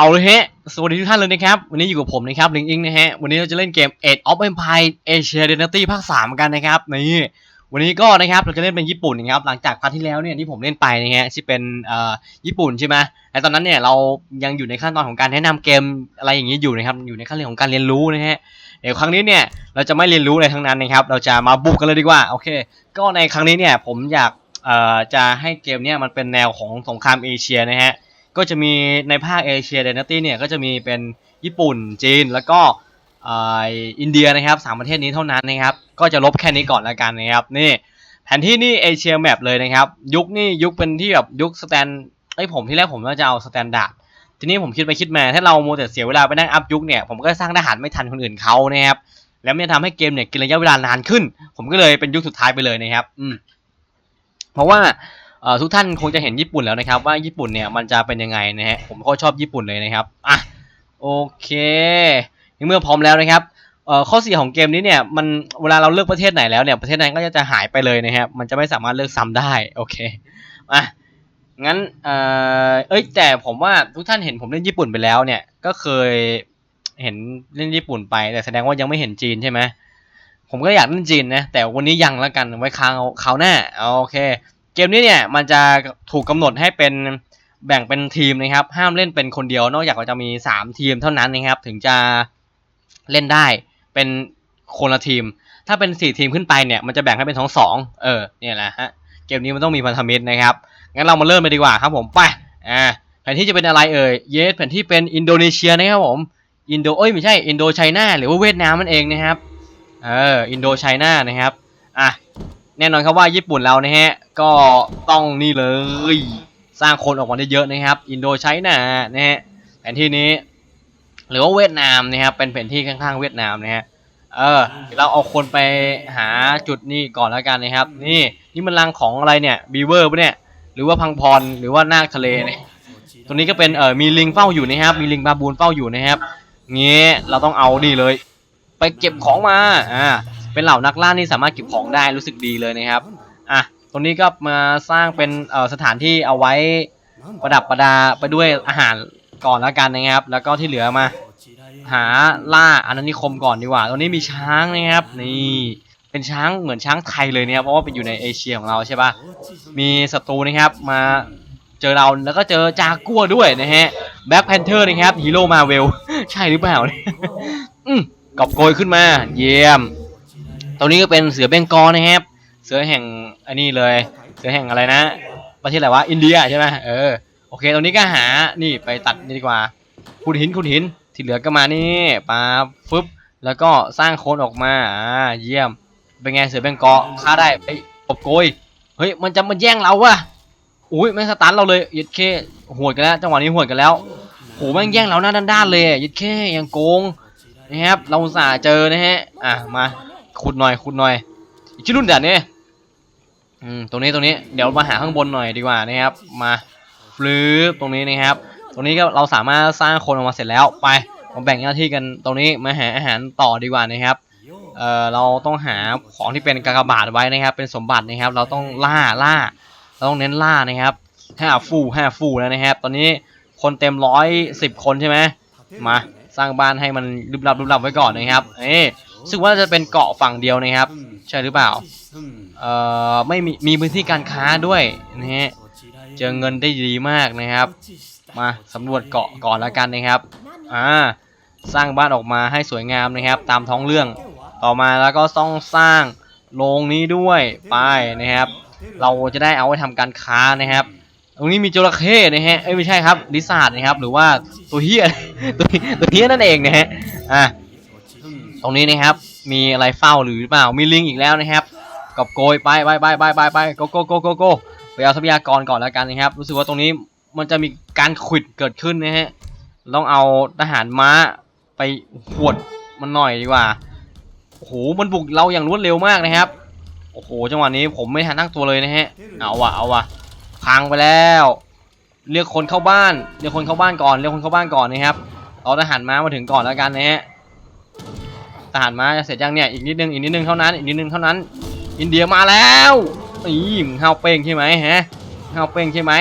เอาเลยฮะ สวัสดีทุกท่านเลยนะครับ วันนี้อยู่กับผมนะครับลิงอิงนะฮะ วันนี้เราจะเล่นเกม Age of Empire Asia Dynasty ภาค 3 กันนะครับ นี่ วันนี้ก็นะครับเราจะเล่นเป็นญี่ปุ่นนะครับ หลังจากพาร์ทที่แล้วเนี่ยที่ผมเล่นไปนะฮะที่เป็นเอ่อญี่ปุ่นใช่ไหมแต่ตอนนั้นเนี่ยเรายังอยู่ในขั้นตอนของการแนะนำเกมอะไรอย่างนี้อยู่นะครับ อยู่ในขั้นตอนของการเรียนรู้นะฮะ เดี๋ยวครั้งนี้เนี่ยเราจะไม่เรียนรู้อะไรทั้งนั้นนะครับ เราจะมาบุกกันเลยดีกว่า โอเค ก็ในครั้งนี้เนี่ยผมอยากเอ่อจะให้เกมเนี่ยมันเป็นแนวของสงครามเอเชียนะฮะ ก็จะมีในภาคเอเชียเดนตี้เนี่ยก็จะมีเป็นญี่ปุ่นจีนแล้วก็อินเดียนะครับสามประเทศนี้เท่านั้นนะครับ ก็จะลบแค่นี้ก่อนล้วกันนะครับนี่แผนที่นี่เอเชียแมปเลยนะครับ ยุคนี่ยุคเป็นที่แบบยุคสแตนไอผมที่แรกผมว่าจะเอาสแตนดาร์ดทีนี้ผมคิดไปคิดมาถ้าเราโมแต่เสียเวลาไปนั่งอัพยุคเนี่ยผมก็สร้างทหารไม่ทันคนอื่นเขานะครับแล้วมันจะทำให้เกมเนี่ยกินระยะเวลานานขึ้น ผมก็เลยเป็นยุคสุดท้ายไปเลยนะครับอืมเพราะว่า ทุกท่านคงจะเห็นญี่ปุ่นแล้วนะครับ ว่าญี่ปุ่นเนี่ยมันจะเป็นยังไงนะฮะผมก็ชอบญี่ปุ่นเลยนะครับอะโอเคในเมื่อพร้อมแล้วนะครับข้อเสียของเกมนี้เนี่ยมันเวลาเราเลือกประเทศไหนแล้วเนี่ยประเทศนั้นก็จะหายไปเลยนะครับมันจะไม่สามารถเลือกซ้ำได้โอเคอะงั้นเอ่อเอ้ยแต่ผมว่าทุกท่านเห็นผมเล่นญี่ปุ่นไปแล้วเนี่ยก็เคยเห็นเล่นญี่ปุ่นไป แต่แสดงว่ายังไม่เห็นจีนใช่ไหมผมก็อยากเล่นจีนนะแต่วันนี้ยังแล้วกันไว้คราวคราวหน้าโอเค มนี้เนี่ยมันจะถูกกำหนดให้เป็นแบ่งเป็นทีมนะครับ ห้ามเล่นเป็นคนเดียว นอกจากเราจะมี 3 ทีมเท่านั้นนะครับ ถึงจะเล่นได้เป็นคนละทีม ถ้าเป็น 4 ทีมขึ้นไปเนี่ยมันจะแบ่งให้เป็นสองสองเออเนี่ยแหละฮะเกมนี้มันต้องมีพันธมิตรนะครับงั้นเรามาเริ่มไปดีกว่าครับผมไปอ่าแผนที่จะเป็นอะไรเอ่ยเยสแผนที่เป็นอินโดนีเซียนะครับผมอินโดเอ้ยไม่ใช่อินโดไชน่าหรือว่าเวียดนามมันเองนะครับเอออินโดไชน่านะครับอะ แน่นอนครับว่าญี่ปุ่นเรานะฮะ ก็ต้องนี่เลย สร้างคนออกมาได้เยอะนะครับ อินโดไชน่านะฮะแผนที่นี้ หรือว่าเวียดนามนะครับเป็นแผนที่ข้างๆเวียดนามนะฮะเออเดี๋ยวเราเอาคนไปหาจุดนี้ก่อนแล้วกันนะครับ นี่นี่มันรังของอะไรเนี่ยบีเวอร์ปะเนี่ยหรือว่าพังพรหรือว่านาคทะเลเนี่ยตรงนี้ก็เป็นเออมีลิงเฝ้าอยู่นะครับ มีลิงบาบูนเฝ้าอยู่นะครับงี้เราต้องเอานี่เลย ไปเก็บของมาอ่า เป็นเหล่านักล่านี่สามารถเก็บของได้รู้สึกดีเลยนะครับอะตรงนี้ก็มาสร้างเป็นสถานที่เอาไว้ประดับประดาไปด้วยอาหารก่อนแล้วกันนะครับ แล้วก็ที่เหลือมา หาล่าอาณานิคมก่อนดีกว่าตรงนี้มีช้างนะครับ นี่เป็นช้างเหมือนช้างไทยเลยเนะครับเพราะว่าเป็นอยู่ในเอเชียของเราใช่ปะมีศัตรูนะครับมาเจอเราแล้วก็เจอจากัวด้วยนะฮะแบ็คแพนเทอร์นะครับฮีโร่มาเวลใช่หรือเปล่าเนี่ยอืมกอบโกยขึ้นมา เยี่ยม ตรงนี้ก็เป็นเสือเบงกอลนะครับ เสือแห่งอันนี้เลย เสือแห่งอะไรนะ ประเทศอะไรวะ อินเดียใช่ไหมเออ โอเค ตรงนี้ก็หา นี่ไปตัดนี่ดีกว่าขุดหินขุดหิน ที่เหลือก็มานี่ปาฟึบ แล้วก็สร้างโคนออกมา อ่า เยี่ยม เป็นไงเสือเบงกอลฆ่าได้ไอ้ยกอบโกย เฮ้ย มันจะมาแย่งเราวะอุ้ยแม่งสตันเราเลยยัดเคหวดกันแล้ว จังหวะนี้หวดกันแล้วโหแม่งแย่งเราหน้าด้านๆเลยยัดเคยังโกงนะครับ เราสาเจอนะฮะ อะ มา ขุดหน่อยขุดหน่อยอีกชื่อรุ่นเด่นเนี่ยอืมตรงนี้ตรงนี้เดี๋ยวมาหาข้างบนหน่อยดีกว่านะครับ มาฟลืปตรงนี้นะครับ ตรงนี้ก็เราสามารถสร้างคนออกมาเสร็จแล้วไปมาแบ่งหน้าที่กันตรงนี้มาหาอาหารต่อดีกว่านะครับเออเราต้องหาของที่เป็นกากบาทไว้นะครับ เป็นสมบัตินะครับ เราต้องล่าล่า เราต้องเน้นล่านะครับห้าฟูห้าฟูแล้วนะครับ ตอนนี้คนเต็มร้อยสิบคนใช่ไหมมาสร้างบ้านให้มันรึบรับรึบรับไว้ก่อนนะครับเอ๊ะรู้สึกว่าจะเป็นเกาะฝั่งเดียวนะครับ ใช่หรือเปล่า เอ่อ ไม่มี มีพื้นที่การค้าด้วยนะฮะ เจอเงินได้ดีมากนะครับ มาสำรวจเกาะก่อนล้วกันนะครับ อ่า สร้างบ้านออกมาให้สวยงามนะครับ ตามท้องเรื่อง ต่อมาแล้วก็ต้องสร้างโรงนี้ด้วยไปนะครับ เราจะได้เอาไว้ทำการค้านะครับตรงนี้มีจระเข้นะฮะ เอ้ยไม่ใช่ครับลิซ่าร์ดนะครับ หรือว่าตัวเฮียตัวตัวเฮียนั่นเองนะฮะ อะ ตรงนี้นะครับ มีอะไรเฝ้าหรือเปล่า มีลิงอีกแล้วนะครับกอบโกยไปไปไปไปไปไปโกโกโกโกโกไปเอาทรัพยากรก่อนแล้วกันนะครับ รู้สึกว่าตรงนี้มันจะมีการขวิดเกิดขึ้นนะฮะต้องเอาทหารม้าไปหวดมันหน่อยดีกว่าโอ้โหมันบุกเราอย่างรวดเร็วมากนะครับโอ้โหจังหวะนี้ผมไม่ทันตั้งตัวเลยนะฮะเอาวะเอาวะพังไปแล้ว เรียกคนเข้าบ้านเรียกคนเข้าบ้านก่อนเรียกคนเข้าบ้านก่อนนะครับเอาทหารม้ามาถึงก่อนแล้วกันนะฮะ ทหารม้าจะเสร็จยังเนี่ยอีกนิดนึงอีกนิดนึงเท่านั้นอีกนิดนึงเท่านั้น อินเดียมาแล้วนี่มึงห้าวเป้งใช่ไหมฮะห้าวเป้งใช่ไหม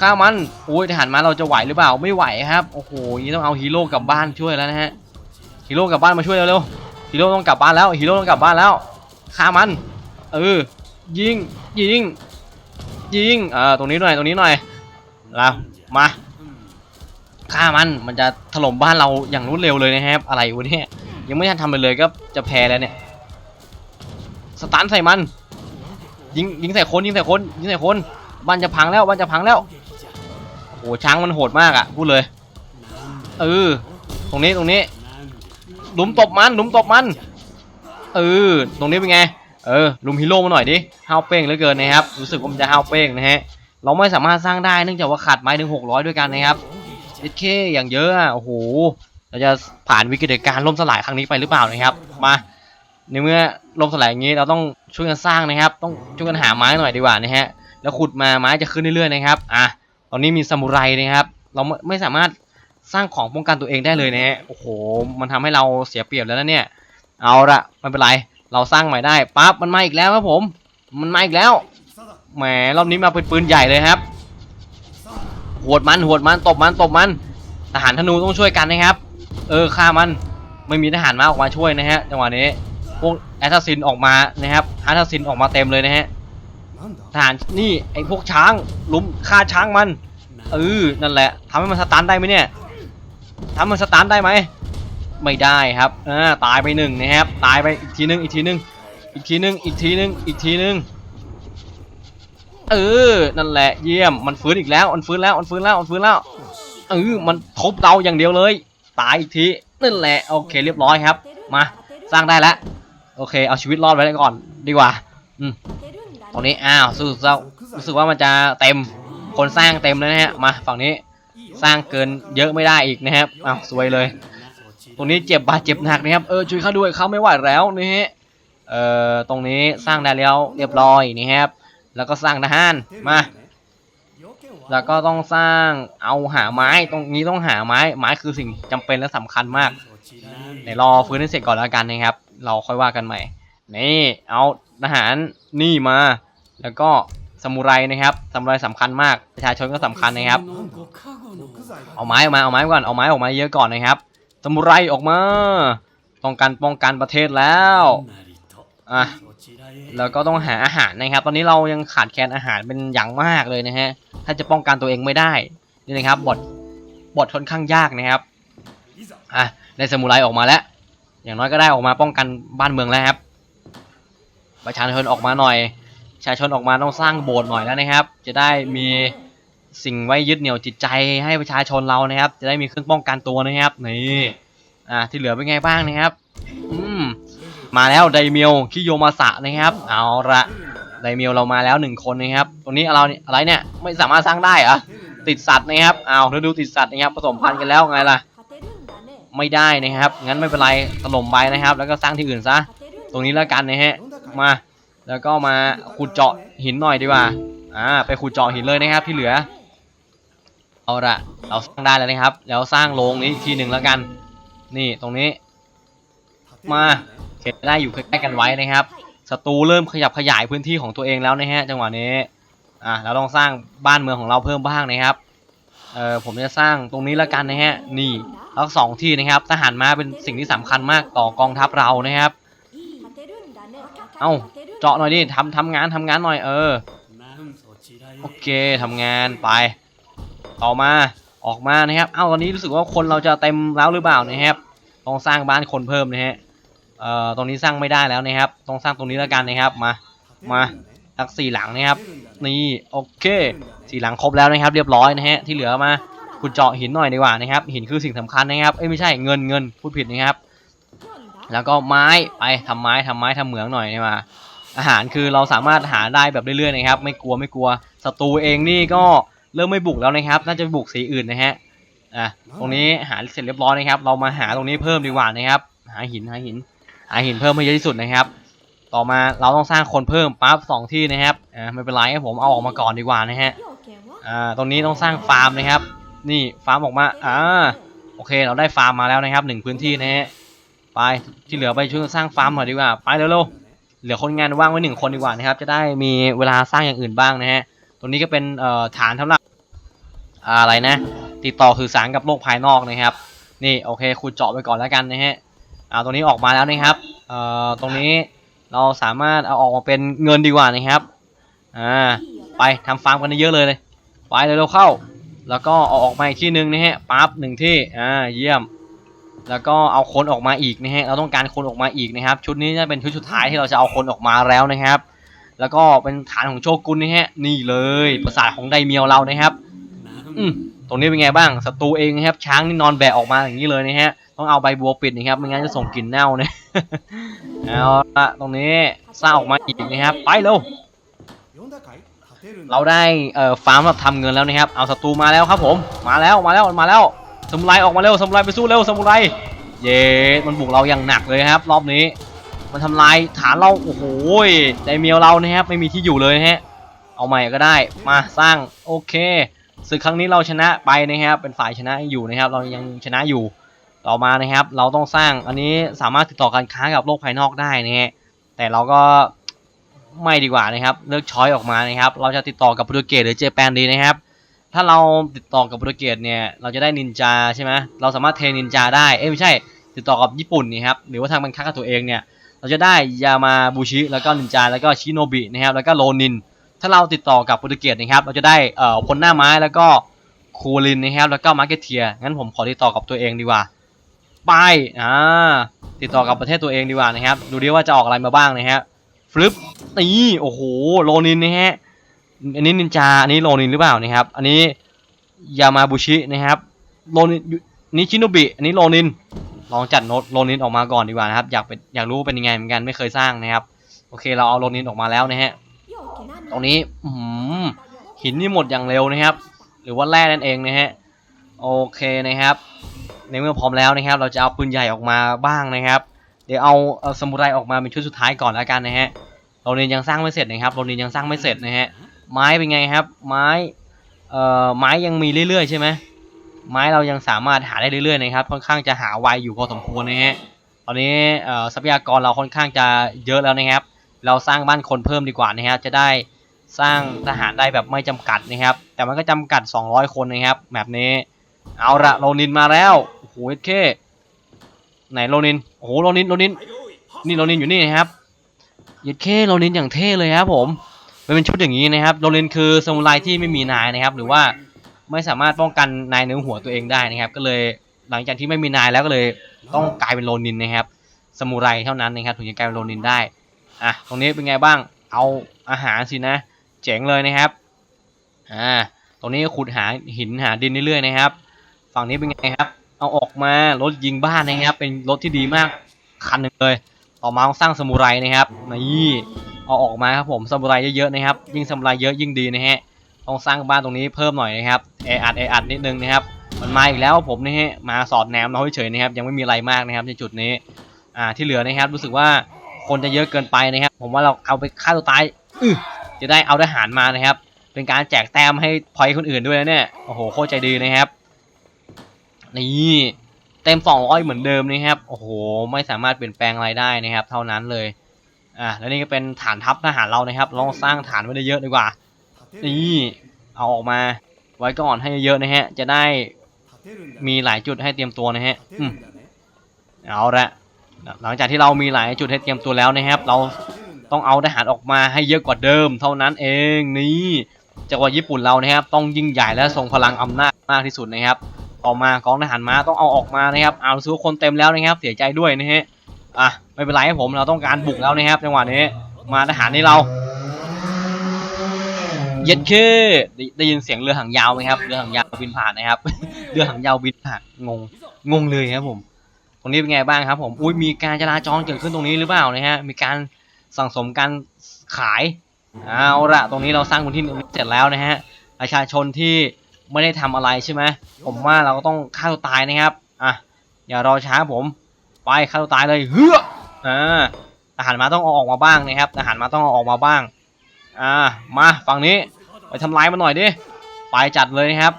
ฆ่ามันโอ้ยทหารมาเราจะไหวหรือเปล่าไม่ไหวครับโอ้โหนี่ต้องเอาฮีโร่กลับบ้านช่วยแล้วนะฮะฮีโร่กลับบ้านมาช่วยเร็วๆฮีโร่ต้องกลับบ้านแล้วฮีโร่ต้องกลับบ้านแล้วฆ่ามันเออยิงยิงยิงเออตรงนี้หน่อยตรงนี้หน่อยแล้วมาฆ่ามันมันจะถล่มบ้านเราอย่างรวดเร็วเลยนะครับ อะไรวะเนี่ย ยังไม่ทันทำไปเลยก็จะแพ้แล้วเนี่ย สตันใส่มัน ยิงยิงใส่คนยิงใส่คนยิงใส่คนบ้านจะพังแล้วบ้านจะพังแล้วโอ้โหช้างมันโหดมากอะพูดเลยเออตรงนี้ตรงนี้หลุมตบมันหลุมตบมันเออตรงนี้เป็นไงเออลุมฮีโร่มาหน่อยดิห้าวเป้งเหลือเกินนะครับรู้สึกว่ามันจะห้าวเป้งนะฮะเราไม่สามารถสร้างได้เนื่องจากว่าขาดไม้ถึง600 ด้วยกันนะครับเอเคอย่างเยอะอะโอ้โห เราจะผ่านวิกฤตการ์ล่มสลายครั้งนี้ไปหรือเปล่านะครับ มาในเมื่อล่มสลายอย่างนี้เราต้องช่วยกันสร้างนะครับ ต้องช่วยกันหาไม้หน่อยดีกว่านะฮะแล้วขุดมาไม้จะขึ้นเรื่อยๆนะครับอะตอนนี้มีซามูไรนะครับ เราไม่ไม่สามารถสร้างของป้องกันตัวเองได้เลยนะฮะโอ้โห มันทำให้เราเสียเปรียบแล้วนะเนี่ย เอาละไม่เป็นไรเราสร้างใหม่ได้ปั๊บมันมาอีกแล้วครับผม มันมาอีกแล้วแหมรอบนี้มาเป็นปืนใหญ่เลยครับหวดมันหวดมันตบมันตบมันทหารธนูต้องช่วยกันนะครับ เออฆ่ามันไม่มีทหารมาออกมาช่วยนะฮะจังหวะนี้พวกแอสซัสซินออกมานะครับแอสซัสซินออกมาเต็มเลยนะฮะทหารนี่ไอพวกช้างลุมฆ่าช้างมันเออนั่นแหละทำให้มันสตันได้ไหมเนี่ยทำมันสตันได้ไหมไม่ได้ครับอ่าตายไปหนึ่งนะครับตายไปอีกทีนึงอีกทีนึงอีกทีนึงอีกทีนึงอีกทีนึงเออ นั่นแหละเยี่ยม มันฟื้นอีกแล้ว มันฟื้นแล้ว มันฟื้นแล้ว มันฟื้นแล้ว เออ มันทบเราอย่างเดียวเลย ตายอีกทีนั่นแหละโอเคเรียบร้อยครับ มาสร้างได้แล้วโอเคเอาชีวิตรอดไว้ก่อนดีกว่าตรงนี้อ้าวรู้สึกว่ารู้สึกว่ามันจะเต็มคนสร้างเต็มแล้วนะฮะมาฝั่งนี้สร้างเกินเยอะไม่ได้อีกนะครับอ้าวสวยเลย ตรงนี้เจ็บบาดเจ็บหนักนะครับเออช่วยเขาด้วยเขาไม่ไหวแล้วนะฮะเอ่อตรงนี้สร้างได้แล้วเรียบร้อยนี่ครับแล้วก็สร้างทหารมา แล้วก็ต้องสร้างเอาหาไม้ตรงนี้ต้องหาไม้ไม้คือสิ่งจำเป็นและสำคัญมากไหนรอฟื้นให้เสร็จก่อนแล้วกันนะครับ เราค่อยว่ากันใหม่ นี่เอาทหารนี่มา แล้วก็ซามูไรนะครับซามูไรสำคัญมากประชาชนก็สำคัญนะครับ เอาไม้ออกมาเอาไม้ก่อนเอาไม้ออกมาเยอะก่อนนะครับซามูไรออกมาต้องการป้องกันประเทศแล้วอะ แล้วก็ต้องหาอาหารนะครับ ตอนนี้เรายังขาดแคลนอาหารเป็นอย่างมากเลยนะฮะ ถ้าจะป้องกันตัวเองไม่ได้ นี่นะครับบทบทค่อนข้างยากนะครับ อะได้ซามูไรออกมาแล้ว อย่างน้อยก็ได้ออกมาป้องกันบ้านเมืองแล้วครับ ประชาชนออกมาหน่อย ประชาชนออกมาต้องสร้างโบสถ์หน่อยแล้วนะครับ จะได้มีสิ่งไว้ยึดเหนี่ยวจิตใจให้ประชาชนเรานะครับ จะได้มีเครื่องป้องกันตัวนะครับ นี่ อ่าที่เหลือเป็นไงบ้างนะครับ อืม มาแล้วไดเมียวคิโยมาสะนะครับ เอาละไดเมียวเรามาแล้วหนึ่งคนนะครับ ตรงนี้เราอะไรเนี่ยไม่สามารถสร้างได้เหรอติดสัตว์นะครับเอาฤดูติดสัตว์นะครับผสมพันธุ์กันแล้วไงล่ะ ไม่ได้นะครับ งั้นไม่เป็นไรถล่มไปนะครับ แล้วก็สร้างที่อื่นซะ ตรงนี้แล้วกันนะฮะ มา แล้วก็มาขุดเจาะหินหน่อยดีกว่า อ่า ไปขุดเจาะหินเลยนะครับที่เหลือ เอาละเราสร้างได้แล้วนะครับ แล้วสร้างโรงนี้อีกทีหนึ่งแล้วกัน นี่ตรงนี้ มา ได้อยู่ใกล้ๆกันไว้นะครับศัตรูเริ่มขยับขยายพื้นที่ของตัวเองแล้วนะฮะจังหวะนี้อ่าเราต้องสร้างบ้านเมืองของเราเพิ่มบ้างนะครับเออผมจะสร้างตรงนี้แล้วกันนะฮะนี่ทั้งสองที่นะครับทหารมาเป็นสิ่งที่สำคัญมากต่อกองทัพเรานะครับ เอ้าเจาะหน่อยดิทำทำงานทำงานหน่อยเออโอเคทำงานไป ต่อมาออกมานะครับ เอ้าตอนนี้รู้สึกว่าคนเราจะเต็มแล้วหรือเปล่านะครับต้องสร้างบ้านคนเพิ่มนะฮะ เอ่อตรงนี้สร้างไม่ได้แล้วนะครับ ต้องสร้างตรงนี้แล้วกันนะครับ มา มาสักสี่หลังนะครับ นี่โอเค สี่หลังครบแล้วนะครับ เรียบร้อยนะฮะ ที่เหลือมาขุดเจาะหินหน่อยดีกว่านะครับ หินคือสิ่งสำคัญนะครับ เอ้ยไม่ใช่เงินเงินพูดผิดนะครับ แล้วก็ไม้ไปทำไม้ทำไม้ทำเหมืองหน่อยนี่มา อาหารคือเราสามารถหาได้แบบเรื่อยๆนะครับ ไม่กลัวไม่กลัว ศัตรูเองนี่ก็เริ่มไม่บุกแล้วนะครับ น่าจะบุกสีอื่นนะฮะ อะ ตรงนี้หาเสร็จเรียบร้อยนะครับ เรามาหาตรงนี้เพิ่มดีกว่านะครับ หาหินหาหิน หาหินเพิ่มให้เยอะที่สุดนะครับ ต่อมาเราต้องสร้างคนเพิ่มปั๊บสองที่นะครับอ่าไม่เป็นไรให้ผมเอาออกมาก่อนดีกว่านะฮะอ่าตรงนี้ต้องสร้างฟาร์มนะครับ นี่ฟาร์มออกมาอ่าโอเค เราได้ฟาร์มมาแล้วนะครับหนึ่งพื้นที่นะฮะไปที่เหลือไปช่วยสร้างฟาร์มหน่อยดีกว่าไปเร็วๆเหลือคนงานว่างไว้หนึ่งคนดีกว่านะครับ จะได้มีเวลาสร้างอย่างอื่นบ้างนะฮะตรงนี้ก็เป็นเอ่อฐานสำหรับอะไรนะ ติดต่อสื่อสารกับโลกภายนอกนะครับ นี่โอเคขุดเจาะไปก่อนแล้วกันนะฮะ เอาตรงนี้ออกมาแล้วนะครับเอ่อตรงนี้เราสามารถเอาออกมาเป็นเงินดีกว่านะครับอ่าไปทำฟาร์มกันเยอะเลยเลยไปเลยเราเข้า แล้วก็เอาออกมาอีกที่หนึ่งนะฮะปั๊บหนึ่งที่อ่าเยี่ยม แล้วก็เอาคนออกมาอีกนะฮะเราต้องการคนออกมาอีกนะครับ ชุดนี้จะเป็นชุดสุดท้ายที่เราจะเอาคนออกมาแล้วนะครับ แล้วก็เป็นฐานของโชกุนนะฮะนี่เลย ปราสาทของไดเมียวเรานะครับอืม ตรงนี้เป็นไงบ้างศัตรูเองนะครับ ช้างนี่นอนแบะออกมาอย่างนี้เลยนะฮะ ต้องเอาใบบัวปิดนะครับ ไม่งั้นจะส่งกลิ่นเน่าเนะเอาละตรงนี้สร้างออกมาอีกนะครับ ไปเร็ว เราได้เอ่อฟาร์มสำหรับทำเงินแล้วนะครับ เอาศัตรูมาแล้วครับผม มาแล้ว มาแล้ว มาแล้วสมุไรออกมาเร็วสมุไรไปสู้เร็วสมุไร เย้ มันบุกเราอย่างหนักเลยครับ รอบนี้ มันทำลายฐานเรา โอ้โหไดเมียวเรานะครับ ไม่มีที่อยู่เลยฮะ เอาใหม่ก็ได้ มาสร้าง โอเค ศึกครั้งนี้เราชนะไปนะครับ เป็นฝ่ายชนะอยู่นะครับ เรายังชนะอยู่ ต่อมานะครับ เราต้องสร้างอันนี้สามารถติดต่อการค้ากับโลกภายนอกได้นะฮะแต่เราก็ไม่ดีกว่านะครับ เลือกช้อยออกมานะครับ เราจะติดต่อกับโปรตุเกสหรือเจแปนดีนะครับ ถ้าเราติดต่อกับโปรตุเกสเนี่ย เราจะได้นินจาใช่ไหมเราสามารถเทนินจาได้ เอ้ไม่ใช่ ติดต่อกับญี่ปุ่นนี่ครับ หรือว่าทางบังคับกับตัวเองเนี่ย เราจะได้ยามาบูชิ แล้วก็นินจา แล้วก็ชิโนบินะครับ แล้วก็โรนิน ถ้าเราติดต่อกับโปรตุเกสนะครับ เราจะได้เอ่อพลหน้าไม้แล้วก็คูลินนะครับ แล้วก็มาร์เก็ตเทียงั้นผมขอติดต่อกับตัวเองดีกว่าไปอ่าติดต่อกับประเทศตัวเองดีกว่านะครับ ดูดิว่าจะออกอะไรมาบ้างนะฮะฟลิปนี่โอ้โหโรนินนะฮะอันนี้นินจาอันนี้โรนินหรือเปล่านะครับ อันนี้ยามาบุชินะครับโรนินนี่ชิโนบิอันนี้โรนินลองจัดโนตโรนินออกมาก่อนดีกว่านะครับ อยากเป็นอยากรู้ว่าเป็นยังไงเหมือนกันไม่เคยสร้างนะครับ โอเคเราเอาโรนินออกมาแล้วนะฮะ ตรงนี้หือหินนี่หมดอย่างเร็วนะครับ หรือว่าแร่นั่นเองนะฮะโอเคนะครับ ในเมื่อพร้อมแล้วนะครับ เราจะเอาปืนใหญ่ออกมาบ้างนะครับ เดี๋ยวเอาเอาสมุไรออกมาเป็นชุดสุดท้ายก่อนแล้วกันนะฮะโรนินยังสร้างไม่เสร็จนะครับโรนินยังสร้างไม่เสร็จนะฮะไม้เป็นไงครับ ไม้เอ่อไม้ยังมีเรื่อยๆใช่ไหมไม้เรายังสามารถหาได้เรื่อยๆนะครับ ค่อนข้างจะหาไวอยู่พอสมควรนะฮะตอนนี้เอ่อทรัพยากรเราค่อนข้างจะเยอะแล้วนะครับ เราสร้างบ้านคนเพิ่มดีกว่านะครับ จะได้สร้างทหารได้แบบไม่จำกัดนะครับ แต่มันก็จำกัด 200 คนนะครับแบบนี้ เอาละโรนินมาแล้วโอ้โหเอเคไหนโรนินโอ้โหโรนินโรนินนี่โรนินอยู่นี่นะครับเย็ดเคโรนินอย่างเท่เลยครับผมมันเป็นชุดอย่างนี้นะครับโรนินคือสมุไรที่ไม่มีนายนะครับ หรือว่าไม่สามารถป้องกันนายเนือหัวตัวเองได้นะครับ ก็เลยหลังจากที่ไม่มีนายแล้วก็เลยต้องกลายเป็นโรนินนะครับสมุไรเท่านั้นนะครับถึงจะกลายเป็นโรนินได้ อะตรงนี้เป็นไงบ้างเอาอาหารสินะ เจ๋งเลยนะครับอ่าตรงนี้ขุดหาหินหาดินเรื่อยๆนะครับ ฝั่งนี้เป็นไงครับ เอาออกมารถยิงบ้านนะครับ เป็นรถที่ดีมากคันหนึ่งเลย ต่อมาต้องสร้างสมุไรนะครับนี่เอาออกมาครับผมสมุไรเยอะๆนะครับ ยิ่งสมุไรเยอะยิ่งดีนะฮะต้องสร้างบ้านตรงนี้เพิ่มหน่อยนะครับแออัดแออัดนิดนึงนะครับ มันมาอีกแล้วผมนี่ฮะมาสอดแนมเราเฉยๆนะครับ ยังไม่มีอะไรมากนะครับในจุดนี้อ่าที่เหลือนะครับรู้สึกว่า คนจะเยอะเกินไปนะครับ ผมว่าเราเอาไปฆ่าตัวตายอืจะได้เอาทหารมานะครับ เป็นการแจกแต้มให้พอยคนอื่นด้วยนะเนี่ยโอ้โหโคตรใจดีนะครับนี่เต็มสองร้อยเหมือนเดิมนะครับโอ้โหไม่สามารถเปลี่ยนแปลงอะไรได้นะครับ เท่านั้นเลยอ่าแล้วนี่ก็เป็นฐานทัพทหารเรานะครับลองสร้างฐานไว้เยอะดีกว่านี่เอาออกมาไว้ก่อนให้เยอะนะฮะ จะได้มีหลายจุดให้เตรียมตัวนะฮะเอาละ หลังจากที่เรามีหลายจุดให้เตรียมตัวแล้วนะครับ เราต้องเอาทหารออกมาให้เยอะกว่าเดิม เท่านั้นเองนี่จังหวัดญี่ปุ่นเรานะครับ ต้องยิ่งใหญ่และทรงพลังอำนาจมากที่สุดนะครับ ต่อมากองทหารม้าต้องเอาออกมานะครับ เอาซื้อคนเต็มแล้วนะครับ เสียใจด้วยนะฮะอะไม่เป็นไรครับผมเราต้องการบุกแล้วนะครับจังหวะนี้มาทหารนี่เราเย็ดเคได้ได้ยินเสียงเรือหางยาวไหมครับ เรือหางยาวบินผ่านนะครับ เรือหางยาวบินผ่านงง งงเลยครับผม ตรงนี้เป็นไงบ้างครับ ผมอุ้ยมีการจราจรเกิดขึ้นตรงนี้หรือเปล่านะฮะมีการสั่งสมการขายเอาละตรงนี้เราสร้างพื้นที่ตรงนี้เสร็จแล้วนะฮะประชาชนที่ไม่ได้ทำอะไรใช่ไหมผมว่าเราก็ต้องฆ่าตัวตายนะครับอะอย่ารอช้าผมไปฆ่าตัวตายเลยเฮ้ออ่าทหารมาต้องเอาออกมาบ้างนะครับทหารมาต้องเอาออกมาบ้างอ่ามาฝั่งนี้ไปทำลายมันหน่อยดิไปจัดเลยนะครับ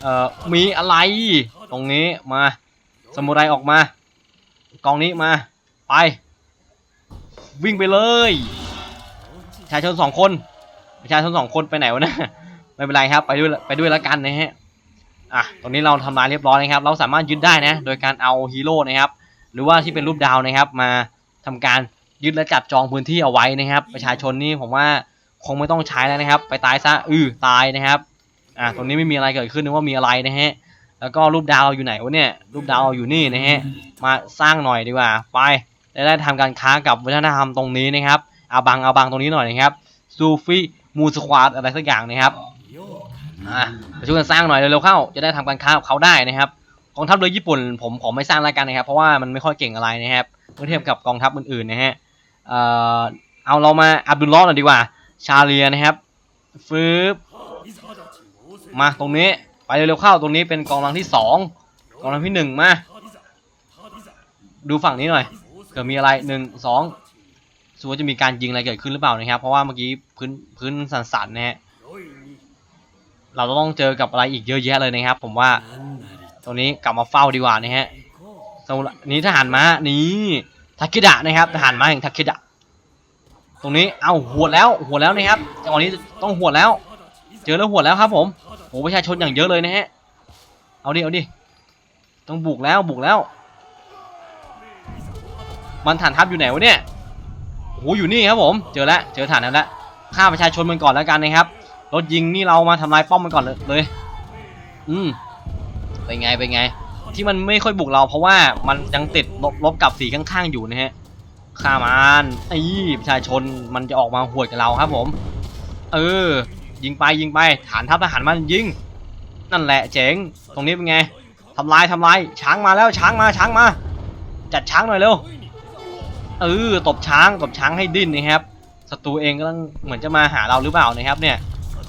เอ่อมีอะไรตรงนี้มา สมุไรออกมากองนี้มาไป วิ่งไปเลยประชาชนสองคนประชาชนสองคนไปไหนวะเนะไม่เป็นไรครับไปด้วยไปด้วยแล้วกันนะฮะอะตรงนี้เราทำลายเรียบร้อยนะครับ เราสามารถยึดได้นะ โดยการเอาฮีโร่นะครับ หรือว่าที่เป็นรูปดาวนะครับ มาทำการยึดและจับจองพื้นที่เอาไว้นะครับ ประชาชนนี่ผมว่าคงไม่ต้องใช้แล้วนะครับ ไปตายซะอือตายนะครับอะตรงนี้ไม่มีอะไรเกิดขึ้นนึกว่ามีอะไรนะฮะ แล้วก็รูปดาวเราอยู่ไหนวะเนี่ย รูปดาวเราอยู่นี่นะฮะ มาสร้างหน่อยดีกว่า ไปจะได้ทำการค้ากับวัฒนธรรมตรงนี้นะครับอาบังอาบังตรงนี้หน่อยนะครับ ซูฟี่มูสควาดอะไรสักอย่างนะครับอะไปช่วยกันสร้างหน่อยเร็วๆเข้า จะได้ทำการค้ากับเขาได้นะครับกองทัพเรือญี่ปุ่น ผมขอไม่สร้างแล้วกันนะครับ เพราะว่ามันไม่ค่อยเก่งอะไรนะครับเมื่อเทียบกับกองทัพอื่นๆนะฮะเอ่อเอาเรามาอับดุลลอฮ์หน่อยดีกว่า ชาเลียนะครับฟืบมาตรงนี้ ไปเร็วๆเข้าตรงนี้เป็นกองกำลังที่สองกองกำลังที่หนึ่งมาดูฝั่งนี้หน่อยเกิดมีอะไรหนึ่งสองสมมติจะมีการยิงอะไรเกิดขึ้นหรือเปล่านะครับ เพราะว่าเมื่อกี้พื้นพื้นสั่นๆนะฮะเราต้องเจอกับอะไรอีกเยอะแยะเลยนะครับ ผมว่าตรงนี้กลับมาเฝ้าดีกว่านะฮะสมุนี้ทหารม้านี่ทาเคดะนะครับทหารม้าแห่งทาเคดะตรงนี้เอาหัวดแล้วหัวแล้วนะครับจังหวะนี้ต้องหัวแล้ว เจอแล้วหัวแล้วครับผม โหประชาชนอย่างเยอะเลยนะฮะ เอาดิเอาดิต้องบุกแล้วบุกแล้ว มันฐานทัพอยู่ไหนวะเนี่ยโอ้โหอยู่นี่ครับผม เจอแล้วเจอฐานนั้นแล้วฆ่าประชาชนมันก่อนแล้วกันนะครับรถยิงนี่เรามาทำลายป้อมมันก่อนเลย อืมเป็นไงเป็นไง ที่มันไม่ค่อยบุกเราเพราะว่ามันยังติดลบลบกับสีข้างๆอยู่นะฮะฆ่ามันไอ้ประชาชนมันจะออกมาหวดกับเราครับผม เออ ยิงไปยิงไปฐานทัพทหารมันยิง นั่นแหละเจ๋ง ตรงนี้เป็นไงทำลายทำลายช้างมาแล้วช้างมาช้างมา จัดช้างหน่อยเร็วเออตบช้างตบช้างให้ดิ้นนะครับศัตรูเองก็ต้องเหมือนจะมาหาเราหรือเปล่านะครับเนี่ย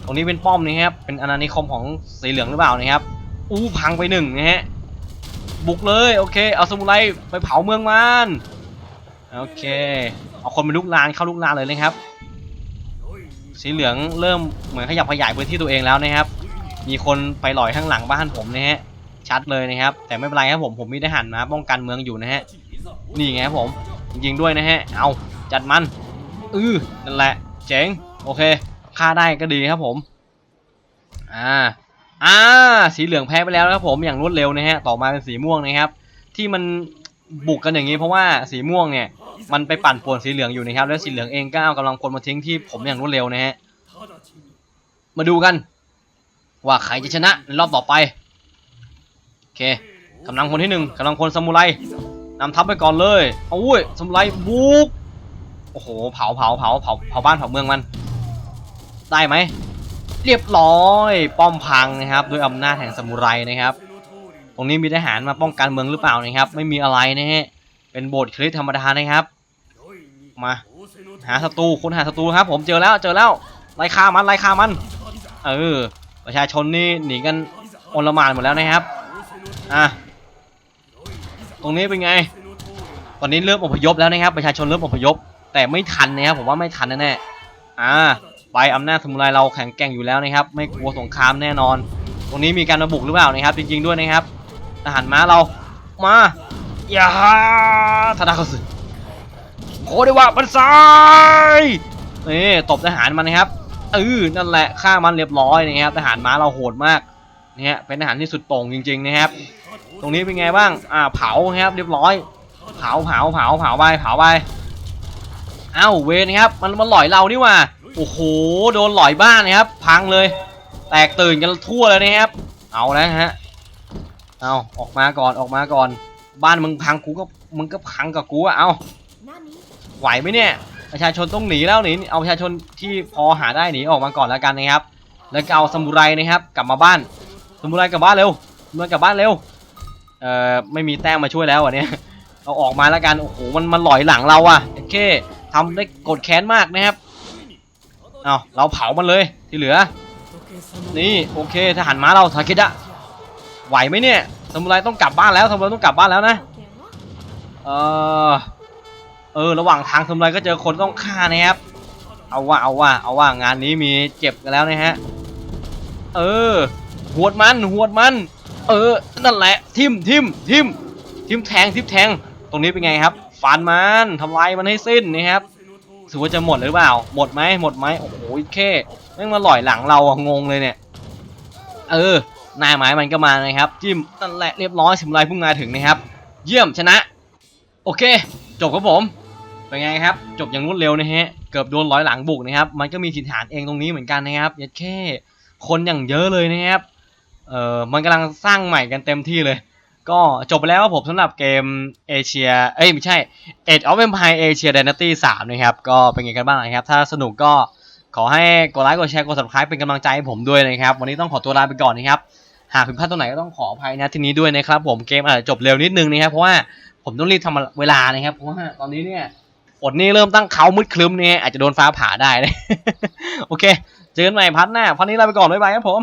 ตรงนี้เป็นป้อมนะครับเป็นอาณานิคมของสีเหลืองหรือเปล่านะครับ อู้พังไปหนึ่งนะฮะบุกเลยโอเค เอาสมุไรไปเผาเมืองมันโอเคเอาคนไปลุกลานเข้าลุกลานเลยนะครับ สีเหลืองเริ่มเหมือนขยับขยายพื้นที่ตัวเองแล้วนะครับ มีคนไปหลอยข้างหลังบ้านผมนะฮะ ชัดเลยนะครับ แต่ไม่เป็นไรครับผม ผมมีทหารมาป้องกันเมืองอยู่นะฮะ นี่ไงครับผม ยิงด้วยนะฮะ เอาจัดมัน อือนั่นแหละ เจ๋ง โอเค ฆ่าได้ก็ดีครับผม อ่า อ่า สีเหลืองแพ้ไปแล้วครับผม อย่างรวดเร็วนะฮะ ต่อมาเป็นสีม่วงนะครับ ที่มัน บุกกันอย่างนี้เพราะว่าสีม่วงเนี่ยมันไปปั่นป่วนสีเหลืองอยู่นะครับแล้วสีเหลืองเองก็เอากำลังพลมาทิ้งที่ผมอย่างรวดเร็วนะฮะมาดูกัน ว่าใครจะชนะในรอบต่อไปโอเคกำลังพลที่หนึ่งกำลังพลซามูไรนำทัพไปก่อนเลยเอาอุ้ยซามูไรบุกโอ้โหเผาเผาเผาเผาเผาบ้านเผาเมืองมัน ได้ไหมเรียบร้อยป้อมพังนะครับ ด้วยอำนาจแห่งซามูไรนะครับ รงนี้มีทหารมาป้องกันเมืองหรือเปล่านะครับ ไม่มีอะไรนะฮะ เป็นโบสถ์คริสธรรมดานะครับ มา หาศัตรูคนหาศัตรูครับ ผมเจอแล้วเจอแล้วไล่ฆ่ามันไล่ฆ่ามัน เออ ประชาชนนี่หนีกันโอลหมานหมดแล้วนะครับ อะ ตรงนี้เป็นไง ตอนนี้เริ่มอพยพแล้วนะครับ ประชาชนเริ่มอพยพ แต่ไม่ทันนะครับผมว่าไม่ทันแน่ๆอ่าไปอำนาจสมุไรเราแข็งแกร่งอยู่แล้วนะครับ ไม่กลัวสงครามแน่นอน ตรงนี้มีการมาบุกหรือเปล่านะครับ จริง ๆด้วยนะครับ ทหารม้าเรา มาอย่าทาดาคาสึโคเดวะมันซ้ายนี่ตบทหารมันนะครับเออนั่นแหละฆ่ามันเรียบร้อยนะครับทหารม้าเราโหดมากนะฮะเป็นทหารที่สุดโต่งจริง ๆ นะครับ ตรงนี้เป็นไงบ้างอ่าเผาครับเรียบร้อย เผาเผาเผาเผาไปเผาไปเอ้าเวนะครับ มันมันหลอยเรานี่ว่าโอ้โหโดนหลอยบ้านนะครับ พังเลย แตกตื่นกันทั่วเลยนะครับ เอาแล้วฮะ เอาออกมาก่อนออกมาก่อน บ้านมึงพังกูก็มึงก็พังกับกูอะเอาไหวไหมเนี่ยประชาชนต้องหนีแล้วหนีเอาประชาชนที่พอหาได้หนีออกมาก่อนแล้วกันนะครับ แล้วก็เอาสมุไรนะครับ กลับมาบ้านสมุไรกลับบ้านเร็วสมุไรกลับบ้านเร็วเอ่อไม่มีแต้มมาช่วยแล้วอะเนี่ยเอาออกมาแล้วกันโอ้โหมันมันหลอยหลังเราอะโอเคทำได้กดแค้นมากนะครับเอาเราเผามันเลยที่เหลือ นี่โอเคทหารม้าเราทาเคดะ ไหวไหมเนี่ยสมุไรต้องกลับบ้านแล้วสมุไรต้องกลับบ้านแล้วนะเออเออระหว่างทางสมุไรก็เจอคนต้องฆ่านะครับเอาว่าเอาว่าเอาว่างานนี้มีเจ็บกันแล้วนะฮะเออหวดมันหวดมัน เออนั่นแหละทิมทิมทิมทิมแทงทิมแทง ตรงนี้เป็นไงครับฟันมันทำลายมันให้สิ้นนะครับถือว่าจะหมดหรือเปล่า หมดไหมหมดไหมโอ้โหแค่แม่งมาหล่อยหลังเราอะงงเลยเนี่ย เออ หน้าไม้มันก็มานะครับ จิ้มนั่นแหละเรียบร้อยสิมไลพุ่งมาถึงนะครับ เยี่ยมชนะ โอเค จบครับผม เป็นไงครับ จบอย่างรวดเร็วนะฮะ เกือบโดนร้อยหลังบุกนะครับ มันก็มีถิ่นฐานเองตรงนี้เหมือนกันนะครับยัดแค่คนอย่างเยอะเลยนะครับ เอ่อ มันกำลังสร้างใหม่กันเต็มที่เลย ก็จบไปแล้วครับผมสำหรับเกมเอเชีย เอ้ยไม่ใช่ Age of Empire Asia Dynasty 3 นะครับ ก็เป็นไงกันบ้างนะครับ ถ้าสนุกก็ขอให้กดไลค์กดแชร์กด subscribe เป็นกำลังใจให้ผมด้วยนะครับ วันนี้ต้องขอตัวลาไปก่อนนะครับ หากผิดพลาดตรงไหนก็ต้องขออภัยนะทีนี้ด้วยนะครับผมเกมอาจจะจบเร็วนิดนึงนะครับเพราะว่าผมต้องรีบทำเวลานะครับเพราะว่าตอนนี้เนี่ยฝนนี่เริ่มตั้งเขามืดครึ้มเนี่ยอาจจะโดนฟ้าผ่าได้นะโอเค เจอกันใหม่พัดหน้าพัดนี้ลาไปก่อนบ๊ายบายครับผม